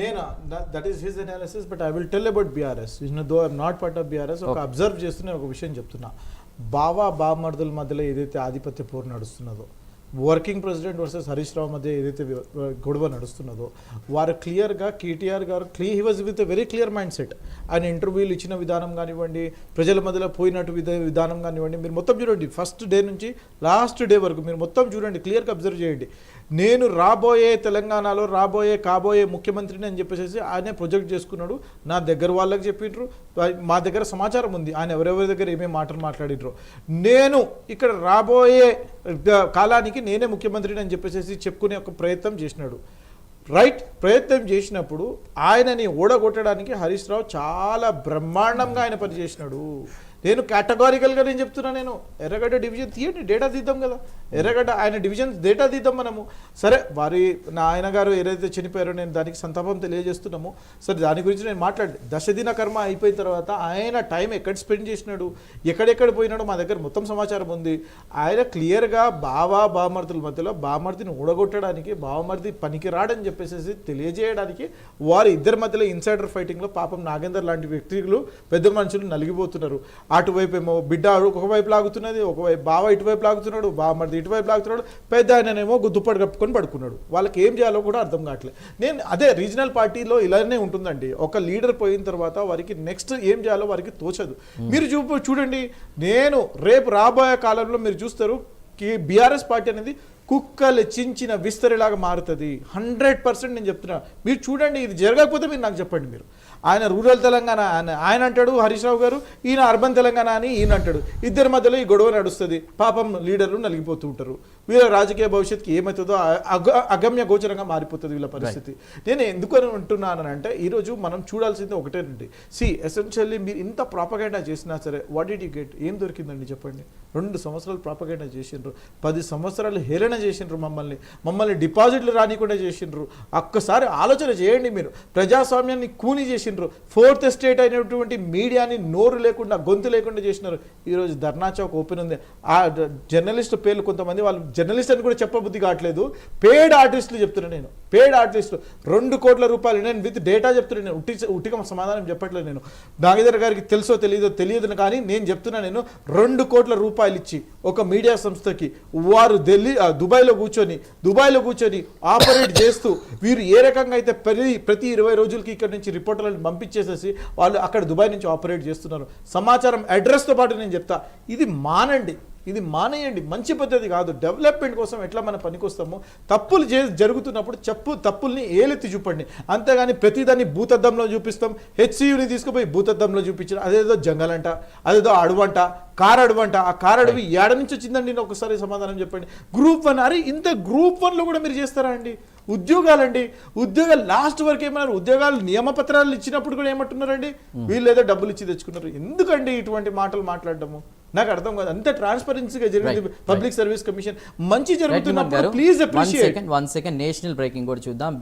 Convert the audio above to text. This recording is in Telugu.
నేను? That is his analysis but I will tell about BRS though I'm not part of BRS ఒక అబ్జర్వ్ చేస్తూ నేను ఒక విషయం చెప్తున్నా. బావా బామర్దుల మధ్యలో ఏదైతే ఆధిపత్య పోరు నడుస్తున్నదో working president versus Harish Rao మధ్య ఏదైతే గొడవ నడుస్తున్నదో వారు క్లియర్గా కేటీఆర్ గారు క్లీ he was with very clear mind set ఆయన ఇంటర్వ్యూలు ఇచ్చిన విధానం కానివ్వండి ప్రజల మధ్యలో పోయినట్టు విధానం కానివ్వండి మీరు మొత్తం చూడండి ఫస్ట్ డే నుంచి లాస్ట్ డే వరకు మీరు మొత్తం చూడండి క్లియర్గా అబ్జర్వ్ చేయండి. నేను రాబోయే తెలంగాణలో రాబోయే కాబోయే ముఖ్యమంత్రిని అని చెప్పేసి ఆయనే ప్రొజెక్ట్ చేసుకున్నాడు. నా దగ్గర వాళ్ళకి చెప్పిండ్రు మా దగ్గర సమాచారం ఉంది. ఆయన ఎవరెవరి దగ్గర ఏమేమి మాటలు మాట్లాడినరు నేను ఇక్కడ రాబోయే కాలానికి నేనే ముఖ్యమంత్రిని అని చెప్పేసి చెప్పుకునే ఒక ప్రయత్నం చేసినాడు. రైట్ ప్రయత్నం చేసినప్పుడు ఆయనని ఓడగొట్టడానికి హరీష్ రావు చాలా బ్రహ్మాండంగా ఆయన పనిచేసినాడు. నేను కేటగారికల్గా నేను చెప్తున్నా నేను ఎర్రగడ్డ డివిజన్ తీయండి డేటా తీద్దాం కదా. ఎర్రగడ్డ ఆయన డివిజన్ డేటా తీద్దాం మనము. సరే వారి నాయన గారు ఏదైతే చనిపోయారో నేను దానికి సంతాపం తెలియజేస్తున్నాము. సరే దాని గురించి నేను మాట్లాడి దశదిన కర్మ అయిపోయిన తర్వాత ఆయన టైం ఎక్కడ స్పెండ్ చేసినాడు? ఎక్కడెక్కడ పోయినాడో మా దగ్గర మొత్తం సమాచారం ఉంది. ఆయన క్లియర్గా బావా బామర్తుల మధ్యలో బామర్తిని ఊడగొట్టడానికి బావమర్తి పనికి రాడని చెప్పేసి తెలియజేయడానికి వారి ఇద్దరి మధ్యలో ఇన్సైడర్ ఫైటింగ్లో పాపం నాగేందర్ లాంటి వ్యక్తులు పెద్ద మనుషులు నలిగిపోతున్నారు. అటువైపు ఏమో బిడ్డ ఒకవైపు లాగుతున్నది ఒకవైపు బావ ఇటువైపు లాగుతున్నాడు బావమర్ది ఇటువైపు లాగుతున్నాడు పెద్ద ఆయననేమో దుప్పటి కప్పుకొని పడుకున్నాడు. వాళ్ళకి ఏం చేయాలో కూడా అర్థం కావట్లేదు నేను అదే రీజనల్ పార్టీలో ఇలానే ఉంటుందండి. ఒక లీడర్ పోయిన తర్వాత వారికి నెక్స్ట్ ఏం చేయాలో వారికి తోచదు. మీరు చూపు చూడండి నేను రేపు రాబోయే కాలంలో మీరు చూస్తారు బీఆర్ఎస్ పార్టీ అనేది కుక్కలు చించిన విస్తరిలాగా మారుతుంది. హండ్రెడ్ పర్సెంట్ నేను చెప్తున్నా. మీరు చూడండి ఇది జరగకపోతే మీరు నాకు చెప్పండి మీరు. ఆయన రూరల్ తెలంగాణ ఆయన ఆయన అంటాడు హరీష్ రావు గారు ఈయన అర్బన్ తెలంగాణ అని ఈయన అంటాడు. ఇద్దరి మధ్యలో ఈ గొడవ నడుస్తుంది. పాపం లీడర్లు నలిగిపోతూ ఉంటారు. వీళ్ళ రాజకీయ భవిష్యత్తుకి ఏమవుతుందో అగ అగమ్య గోచరంగా మారిపోతుంది వీళ్ళ పరిస్థితి. నేను ఎందుకు అని అంటున్నానంటే ఈరోజు మనం చూడాల్సింది ఒకటేనండి. సి ఎసెన్షియల్లీ మీరు ఇంత ప్రాపగేండా చేసినా సరే వాట్ డిడ్ యూ గెట్ ఏం దొరికిందండి చెప్పండి. రెండు సంవత్సరాలు ప్రాపగేండా చేసిండ్రు. పది సంవత్సరాలు హేళన చేసిండ్రు మమ్మల్ని. మమ్మల్ని డిపాజిట్లు రానికుండా చేసిండ్రు. ఒక్కసారి ఆలోచన చేయండి మీరు. ప్రజాస్వామ్యాన్ని కూని చేసిండ్రు. ఫోర్త్ స్టేట్ అయినటువంటి మీడియాని నోరు లేకుండా గొంతు లేకుండా చేసినారు. ఈరోజు ధర్నా చౌక్ ఓపెన్ ఉంది. ఆ జర్నలిస్ట్ పేర్లు కొంతమంది వాళ్ళు జర్నలిస్ట్ అని కూడా చెప్పబుద్ధి కావట్లేదు. పేడ్ ఆర్టిస్టులు చెప్తున్నాను నేను. పేడ్ ఆర్టిస్టులు. రెండు కోట్ల రూపాయలు నేను విత్ డేటా చెప్తున్నాను నేను. ఉట్టి ఉట్టిక సమాధానం చెప్పట్లేదు నేను. నాగేంద్ర గారికి తెలుసో తెలియదో తెలియదు కానీ నేను చెప్తున్నా నేను రెండు కోట్ల రూపాయలు ఇచ్చి ఒక మీడియా సంస్థకి వారు ఢిల్లీ దుబాయ్లో కూర్చొని దుబాయ్లో కూర్చొని ఆపరేట్ చేస్తూ వీరు ఏ రకంగా అయితే ప్రతి ప్రతి ఇరవై రోజులకి ఇక్కడ నుంచి రిపోర్టర్లను పంపించేసేసి వాళ్ళు అక్కడ దుబాయ్ నుంచి ఆపరేట్ చేస్తున్నారు. సమాచారం అడ్రస్తో పాటు నేను చెప్తా. ఇది మానండి. ఇది మానేయండి. మంచి పద్ధతి కాదు. డెవలప్మెంట్ కోసం ఎట్లా మన పనికొస్తామో తప్పులు చే జరుగుతున్నప్పుడు చెప్పు తప్పుల్ని ఏలెత్తి చూపండి. అంతేగాని ప్రతిదాన్ని భూతద్దంలో చూపిస్తాం. హెచ్సియుని తీసుకుపోయి భూతద్దంలో చూపించిన అదేదో జంగల్ అంట అదేదో అడవంట కార్ అడవంట. ఆ కార్ అడవి ఏడ నుంచి వచ్చిందండి? నేను ఒకసారి సమాధానం చెప్పండి. గ్రూప్ వన్ అరే ఇంత గ్రూప్ వన్లో కూడా మీరు చేస్తారా అండి? ఉద్యోగాలండి. ఉద్యోగాలు లాస్ట్ వరకు ఏమన్నారు? ఉద్యోగాలు నియమపత్రాలు ఇచ్చినప్పుడు కూడా ఏమంటున్నారండి? వీళ్ళు ఏదో డబ్బులు ఇచ్చి తెచ్చుకున్నారు. ఎందుకండి ఇటువంటి మాటలు మాట్లాడడము? నాకు అర్థం కాదు. అంత ట్రాన్స్పరెన్సీగా జరిగింది పబ్లిక్ సర్వీస్ కమిషన్ మంచి జరుగుతున్నప్పుడు please one appreciate one second national breaking కూడా చూద్దాం.